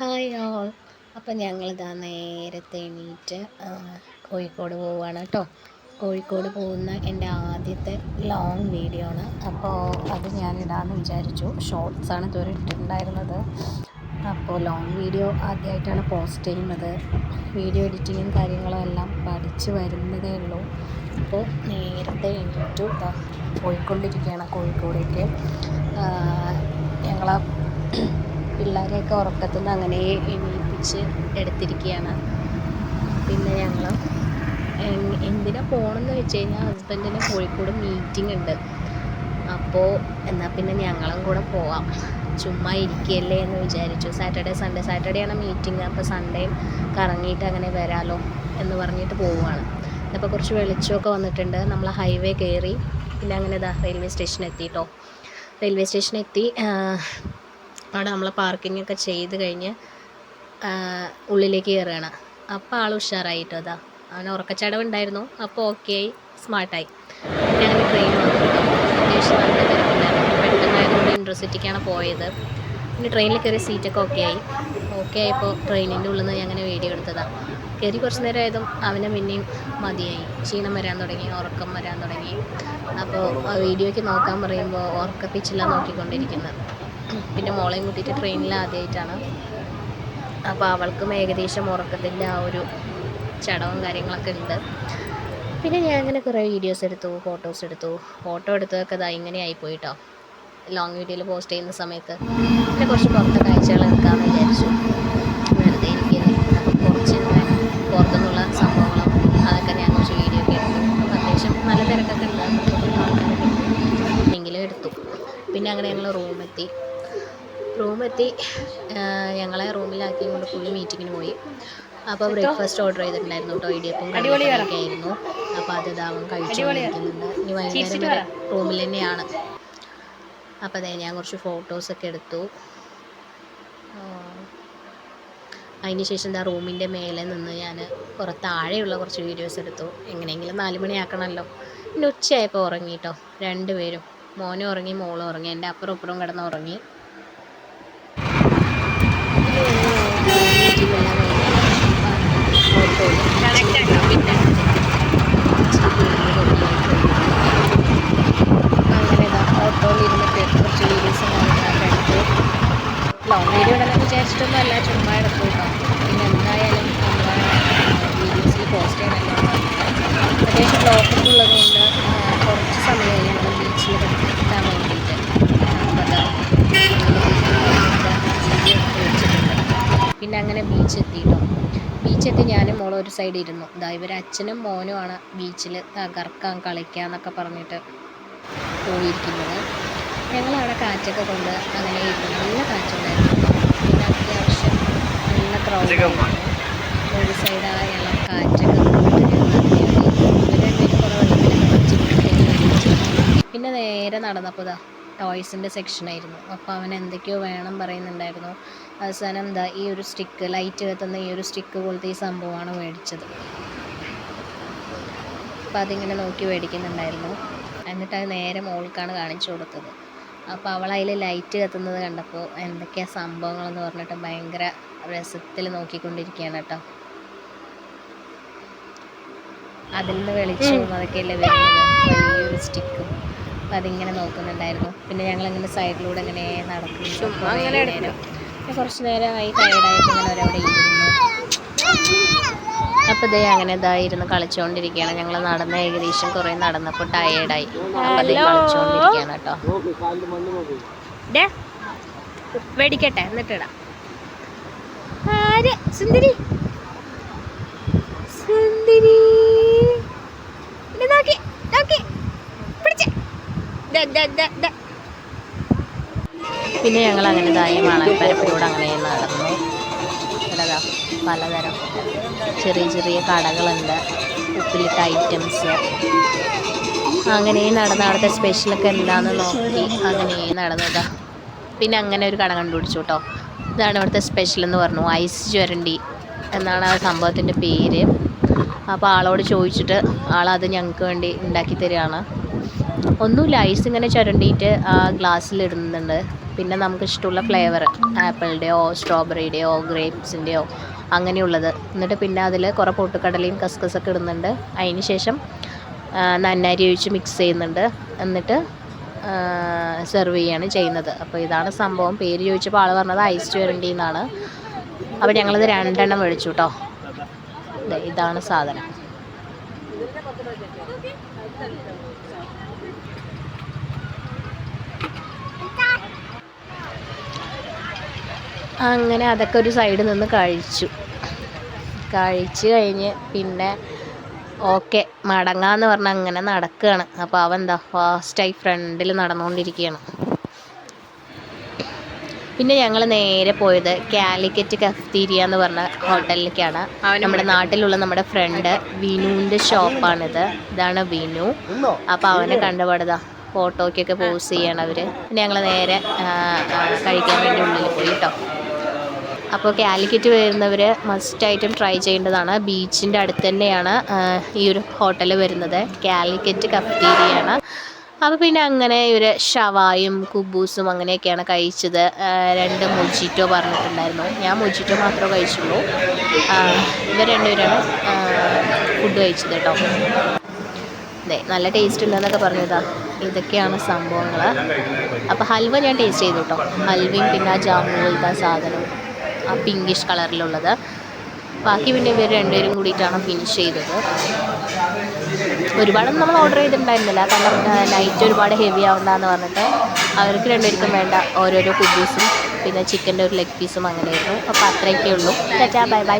Hi all അപ്പം ഞങ്ങളിതാ നേരത്തെ എണീറ്റ് കോഴിക്കോട് പോവുകയാണ് കേട്ടോ കോഴിക്കോട് പോകുന്ന എന്റെ ആദ്യത്തെ ലോങ് വീഡിയോ ആണ്. അപ്പോൾ അത് ഞാൻ വിചാരിച്ചു ഷോർട്സാണ് ഇതുവരെ ഇട്ടിട്ടുണ്ടായിരുന്നത്. അപ്പോൾ ലോങ് വീഡിയോ ആദ്യമായിട്ടാണ് പോസ്റ്റ് ചെയ്യുന്നത്. വീഡിയോ എഡിറ്റിങ്ങും കാര്യങ്ങളും എല്ലാം പഠിച്ച് വരുന്നതേ ഉള്ളൂ. അപ്പോൾ നേരത്തെ എണീറ്റു പോയിക്കൊണ്ടിരിക്കുകയാണ് കോഴിക്കോടേക്ക്. ഞങ്ങളാ പിള്ളേരെയൊക്കെ ഉറക്കത്തു നിന്ന് അങ്ങനെ എണീപ്പിച്ച് എടുത്തിരിക്കുകയാണ്. പിന്നെ ഞങ്ങൾ എന്തിനാ പോകണമെന്ന് വെച്ച് കഴിഞ്ഞാൽ ഹസ്ബൻഡിന് കോഴിക്കോട് മീറ്റിംഗ് ഉണ്ട്. അപ്പോൾ എന്നാൽ പിന്നെ ഞങ്ങളും കൂടെ പോവാം. ചുമ്മാ ഇരിക്കുകയല്ലേ എന്ന് വിചാരിച്ചു. സാറ്റർഡേ സൺഡേ സാറ്റർഡേ ആണ് മീറ്റിംഗ് അപ്പോൾ സൺഡേയും കറങ്ങിയിട്ട് അങ്ങനെ വരാലോ എന്ന് പറഞ്ഞിട്ട് പോവുകയാണ്. അപ്പോൾ കുറച്ച് വെളിച്ചമൊക്കെ വന്നിട്ടുണ്ട്. നമ്മൾ ഹൈവേ കയറി പിന്നെ അങ്ങനെ ഇതാ റെയിൽവേ സ്റ്റേഷൻ എത്തിയിട്ടോ റെയിൽവേ സ്റ്റേഷൻ എത്തി. അവിടെ നമ്മൾ പാർക്കിംഗ് ഒക്കെ ചെയ്ത് കഴിഞ്ഞ് ഉള്ളിലേക്ക് കയറുകയാണ് അപ്പോൾ ആൾ ഉഷാറായിട്ടോ അതാ അവന് ഉറക്കച്ചടവുണ്ടായിരുന്നു. അപ്പോൾ ഓക്കെ ആയി സ്മാർട്ടായി പിന്നെ ട്രെയിൻ അത്യാവശ്യം പെട്ടെന്നായതുകൊണ്ട് ഇൻട്രസിറ്റിക്കാണ് പോയത്. പിന്നെ ട്രെയിനിൽ കയറി സീറ്റൊക്കെ ഓക്കെ ആയി. ഓക്കെ ആയപ്പോൾ ട്രെയിനിന്റെ ഉള്ളിൽ നിന്ന് ഞാൻ അങ്ങനെ വീഡിയോ എടുത്തതാണ് കയറി കുറച്ച് നേരം ആയതും അവനെ പിന്നെയും മതിയായി. ക്ഷീണം വരാൻ തുടങ്ങി ഉറക്കം വരാൻ തുടങ്ങി. അപ്പോൾ ആ വീഡിയോയ്ക്ക് നോക്കാൻ പറയുമ്പോൾ ഉറക്കപ്പിച്ചില്ല നോക്കിക്കൊണ്ടിരിക്കുന്നത് പിന്നെ മോളെയും കൂട്ടിയിട്ട് ട്രെയിനിൽ ആദ്യമായിട്ടാണ് അപ്പോൾ അവൾക്കും ഏകദേശം ഉറക്കത്തിന്റെ ആ ഒരു ചടവും കാര്യങ്ങളൊക്കെ ഉണ്ട്. പിന്നെ ഞാൻ അങ്ങനെ കുറേ വീഡിയോസ് എടുത്തു ഫോട്ടോസ് എടുത്തു. ഫോട്ടോ എടുത്തതൊക്കെ ഇതാ ഇങ്ങനെ ആയിപ്പോയി കേട്ടോ ലോങ് വീഡിയോയിൽ പോസ്റ്റ് ചെയ്യുന്ന സമയത്ത് പിന്നെ കുറച്ച് പുറത്തെ കാഴ്ചകൾ എടുക്കാമെന്ന് വിചാരിച്ചു. വെറുതെ എനിക്ക് കുറച്ച് പുറത്തുനിന്നുള്ള സംഭവങ്ങളും അതൊക്കെ ഞാൻ കുറച്ച് വീഡിയോ ഒക്കെ എടുത്തു. അപ്പോൾ അത്യാവശ്യം നല്ല തിരക്കൊക്കെ ഉണ്ടായിരുന്നു എങ്കിലും എടുത്തു. പിന്നെ അങ്ങനെ ഞങ്ങൾ റൂമെത്തി റൂമെത്തി. ഞങ്ങളെ റൂമിലാക്കി കൊണ്ട് പുള്ളി മീറ്റിങ്ങിന് പോയി. അപ്പോൾ ബ്രേക്ക്ഫാസ്റ്റ് ഓർഡർ ചെയ്തിട്ടുണ്ടായിരുന്നു കേട്ടോ ഇടിയപ്പം കടലൊക്കെ ആയിരുന്നു. അപ്പോൾ അത് ഇതാവും കഴിച്ചുകൊണ്ടിരിക്കുന്നുണ്ട് ഇനി വൈകുന്നേരം വരെ. റൂമിൽ തന്നെയാണ്. അപ്പോൾ അതെ ഞാൻ കുറച്ച് ഫോട്ടോസൊക്കെ എടുത്തു. അതിനുശേഷം അതിന് ശേഷം എന്താ റൂമിന്റെ മേലെ നിന്ന് ഞാൻ കുറച്ച് താഴെയുള്ള കുറച്ച് വീഡിയോസ് എടുത്തു. എങ്ങനെയെങ്കിലും നാല് മണിയാക്കണമല്ലോ പിന്നെ ഉച്ചയായപ്പോൾ ഉറങ്ങി കേട്ടോ രണ്ടുപേരും. മോനും ഉറങ്ങി മോളും ഉറങ്ങി എന്റെ അപ്പുറം ഇപ്പുറം കിടന്ന് ഉറങ്ങി. പിന്നെ അങ്ങനെ ഓട്ടോയിൽ ഇരുന്നിട്ട് കുറച്ച് വീഡിയോസും എടുത്തു വീഡിയോ ഇടാൻ വിചാരിച്ചിട്ടൊന്നും അല്ല ചുമ്മാ എടുത്തു കേട്ടോ പിന്നെ എന്തായാലും നമ്മളെ വീഡിയോസിൽ പോസ്റ്റ് ചെയ്യണമല്ലോ അത്യാവശ്യം ബ്ലോക്കൊക്കെ ഉള്ളതുകൊണ്ട് ആ, കുറച്ച് സമയമായി ഞങ്ങൾ ബീച്ചിൽ എത്താൻ വേണ്ടിയിട്ട് അപ്പോൾ അതാ വെച്ചിട്ടുണ്ട് പിന്നെ അങ്ങനെ ബീച്ച് എത്തിയിട്ടോ എത്തി ഞാനും മോളും ഒരു സൈഡ് ഇരുന്നു. ഇതാ ഇവർ അച്ഛനും മോനുമാണ് ബീച്ചിൽ തകർക്കാൻ കളിക്കുക എന്നൊക്കെ പറഞ്ഞിട്ട് പോയിരിക്കുന്നത്. ഞങ്ങളവിടെ കാറ്റൊക്കെ കൊണ്ട് അങ്ങനെ ഇരുന്നു. നല്ല കാറ്റുണ്ടായിരുന്നു. പിന്നെ അത്യാവശ്യം നല്ല ക്രൗഡായിരുന്നു ഒരു സൈഡ് ആ ഞങ്ങൾ കാറ്റൊക്കെ പിന്നെ നേരെ നടന്നപ്പോൾ ഇതാ ടോയ്സിന്റെ സെക്ഷനായിരുന്നു അപ്പോൾ അവൻ എന്തൊക്കെയോ വേണം പറയുന്നുണ്ടായിരുന്നു. അവസാനം എന്താ ഈ ഒരു സ്റ്റിക്ക് ലൈറ്റ് കത്തുന്ന ഈ ഒരു സ്റ്റിക്ക് പോലത്തെ ഈ സംഭവമാണ് മേടിച്ചത്. അപ്പോൾ അതിങ്ങനെ നോക്കി മേടിക്കുന്നുണ്ടായിരുന്നു. എന്നിട്ട് അത് നേരെ മോൾക്കാണ് കാണിച്ചു കൊടുത്തത്. അപ്പോൾ അവൾ അതിൽ ലൈറ്റ് കത്തുന്നത് കണ്ടപ്പോൾ എന്തൊക്കെയാണ് സംഭവങ്ങളെന്ന് പറഞ്ഞിട്ട് ഭയങ്കര രസത്തിൽ നോക്കിക്കൊണ്ടിരിക്കുകയാണ് കേട്ടോ. അതിൽ നിന്ന് വെളിച്ചവും അതൊക്കെയല്ലേ വരുന്നത്? വലിയൊരു സ്റ്റിക്കും അപ്പം അതിങ്ങനെ നോക്കുന്നുണ്ടായിരുന്നു. പിന്നെ ഞങ്ങൾ അങ്ങനെ സൈഡിലൂടെ ഇങ്ങനെ നടക്കും കുറച്ച് നേരമായി ടയർഡായിട്ട് ഇങ്ങനെ ഒരവിടെ ഇരുന്നു. അപ്പോൾ ഇതേ അങ്ങനെ ഇതായിരുന്നു കളിച്ചുകൊണ്ടിരിക്കുകയാണ് ഞങ്ങൾ നടന്ന ഏകദേശം കുറേ നടന്നപ്പോൾ ടയേർഡായി അപ്പോൾ അതേ കളിച്ചുകൊണ്ടിരിക്കുകയാണ് കേട്ടോ. വേടിക്കട്ടെ എന്നിട്ടിടാം. ആര്? സുന്ദരി? സുന്ദരി? ഇത് നോക്കി നോക്കി. പിടിച്ച്. ദാ, ദാ, ദാ, ദാ. പിന്നെ ഞങ്ങൾ അങ്ങനെ ഇതായി മണൽപ്പരപ്പിലൂടെ അങ്ങനെ നടന്നു. ഇവിടെ പലതരം ചെറിയ ചെറിയ കടകളുണ്ട് ഉപ്പിലിട്ട ഐറ്റംസ് അങ്ങനെ നടന്ന് അവിടുത്തെ സ്പെഷ്യലൊക്കെ എന്താണെന്ന് നോക്കി അങ്ങനെ നടന്നതാ പിന്നെ അങ്ങനെ ഒരു കട കണ്ടുപിടിച്ചു കേട്ടോ ഇതാണ് ഇവിടുത്തെ സ്പെഷ്യൽ എന്ന് പറഞ്ഞു ഐസ് ചുരണ്ടി എന്നാണ് ആ സംഭവത്തിന്റെ പേര്. അപ്പോൾ ആളോട് ചോദിച്ചിട്ട് ആളത് ഞങ്ങൾക്ക് വേണ്ടി ഉണ്ടാക്കി തരികയാണ്. ഒന്നുമില്ല ഐസ് ഇങ്ങനെ ചുരണ്ടിയിട്ട് ആ ഗ്ലാസ്സിൽ ഇടുന്നുണ്ട്. പിന്നെ നമുക്ക് ഇഷ്ടമുള്ള ഫ്ലേവർ ആപ്പിളിന്റെയോ സ്ട്രോബെറിയുടെയോ ഗ്രേപ്സിന്റെയോ അങ്ങനെയുള്ളത്. എന്നിട്ട് പിന്നെ അതിൽ കുറേ പൊട്ടുക്കടലയും കസ്കസൊക്കെ ഇടുന്നുണ്ട്. അതിന് ശേഷം നന്നാരി ഒഴിച്ച് മിക്സ് ചെയ്യുന്നുണ്ട്. എന്നിട്ട് സെർവ് ചെയ്യാണ് ചെയ്യുന്നത്. അപ്പോൾ ഇതാണ് സംഭവം. പേര് ചോദിച്ചപ്പോൾ ആൾ പറഞ്ഞത് ഐസ് ചുരണ്ടി എന്നാണ്. അപ്പോൾ ഞങ്ങളിത് രണ്ടെണ്ണം മേടിച്ചു കേട്ടോ. ഇതാണ് സാധനം. അങ്ങനെ അതൊക്കെ ഒരു സൈഡിൽ നിന്ന് കഴിച്ചു. കഴിച്ചു കഴിഞ്ഞ് പിന്നെ ഓക്കെ മടങ്ങാന്ന് പറഞ്ഞാൽ അങ്ങനെ നടക്കുകയാണ് അപ്പോൾ അവൻ എന്താ ഫാസ്റ്റായി ഫ്രണ്ടിൽ നടന്നുകൊണ്ടിരിക്കുകയാണ് പിന്നെ ഞങ്ങൾ നേരെ പോയത് കാലിക്കറ്റ് കഫ്തീരിയ എന്ന് പറഞ്ഞ ഹോട്ടലിലേക്കാണ് നമ്മുടെ നാട്ടിലുള്ള നമ്മുടെ ഫ്രണ്ട് വിനുവിന്റെ ഷോപ്പാണിത് ഇതാണ് വിനു. അപ്പോൾ അവനെ കണ്ടുപാടുതാ ഫോട്ടോയ്ക്കൊക്കെ പോസ് ചെയ്യണം അവർ പിന്നെ ഞങ്ങൾ നേരെ കഴിക്കാൻ വേണ്ടി ഉള്ളിൽ പോയി കേട്ടോ അപ്പോൾ കാലിക്കറ്റ് വരുന്നവർ മസ്റ്റായിട്ടും ട്രൈ ചെയ്യേണ്ടതാണ്. ബീച്ചിന്റെ അടുത്ത് തന്നെയാണ് ഈ ഒരു ഹോട്ടൽ വരുന്നത്. കാലിക്കറ്റ് കഫ്റ്റീരിയാണ് അപ്പോൾ പിന്നെ അങ്ങനെ ഇവർ ഷവായും കുബൂസും അങ്ങനെയൊക്കെയാണ് കഴിച്ചത്. രണ്ട് മൊജിറ്റോ പറഞ്ഞിട്ടുണ്ടായിരുന്നു. ഞാൻ മൊജിറ്റോ മാത്രമേ കഴിച്ചുള്ളൂ. ഇവർ രണ്ടുപേരാണ് ഫുഡ് കഴിച്ചത് കേട്ടോ. അതെ നല്ല ടേസ്റ്റ് ഉണ്ടെന്നൊക്കെ പറഞ്ഞതാ. ഇതൊക്കെയാണ് സംഭവങ്ങൾ അപ്പോൾ ഹൽവ ഞാൻ ടേസ്റ്റ് ചെയ്തു കേട്ടോ. ഹൽവയും പിന്നെ ആ ജാമു പോലത്തെ സാധനവും. സാധനം ആ പിങ്കിഷ് കളറിലുള്ളത് ബാക്കി പിന്നെ ഇവർ രണ്ടുപേരും കൂടിയിട്ടാണ് ഫിനിഷ് ചെയ്തത്. ഒരുപാടൊന്നും നമ്മൾ ഓർഡർ ചെയ്തിട്ടുണ്ടായിരുന്നില്ല. കാരണം നൈറ്റ് ഒരുപാട് ഹെവി ആവണ്ടെന്ന് പറഞ്ഞിട്ട് അവർക്ക് രണ്ടുപേർക്കും വേണ്ട ഓരോരോ കുബൂസും പിന്നെ ചിക്കന്റെ ഒരു ലെഗ് പീസും അങ്ങനെയായിരുന്നു. അപ്പോൾ അത്രയൊക്കെ ഉള്ളൂ ടാറ്റാ ബൈ ബൈ